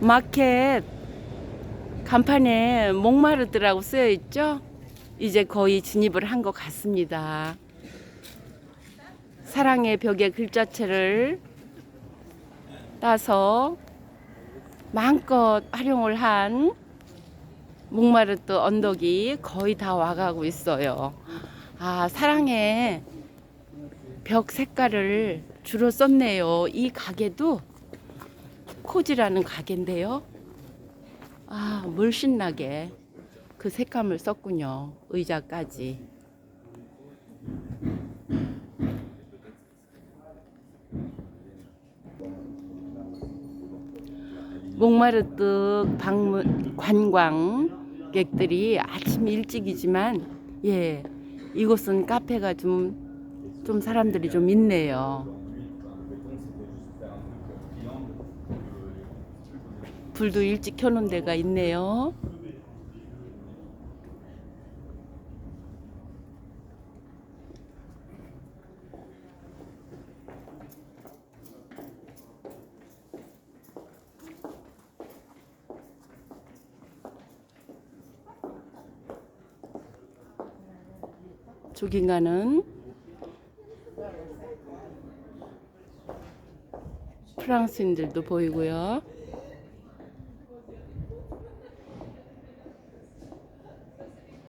마켓 간판에 목마르드라고 쓰여 있죠? 이제 거의 진입을 한 것 같습니다. 사랑의 벽의 글자체를 따서 마음껏 활용을 한 목마르드 언덕이 거의 다 와가고 있어요. 아, 사랑의 벽 색깔을 주로 썼네요. 이 가게도 코지라는 가게인데요. 아, 물씬나게 그 색감을 썼군요. 의자까지. 목마르뜨 방문 관광객들이 아침 일찍이지만 예 이곳은 카페가 좀 좀 사람들이 좀 있네요. 불도 일찍 켜놓은 데가 있네요. 조깅가는 프랑스인들도 보이고요.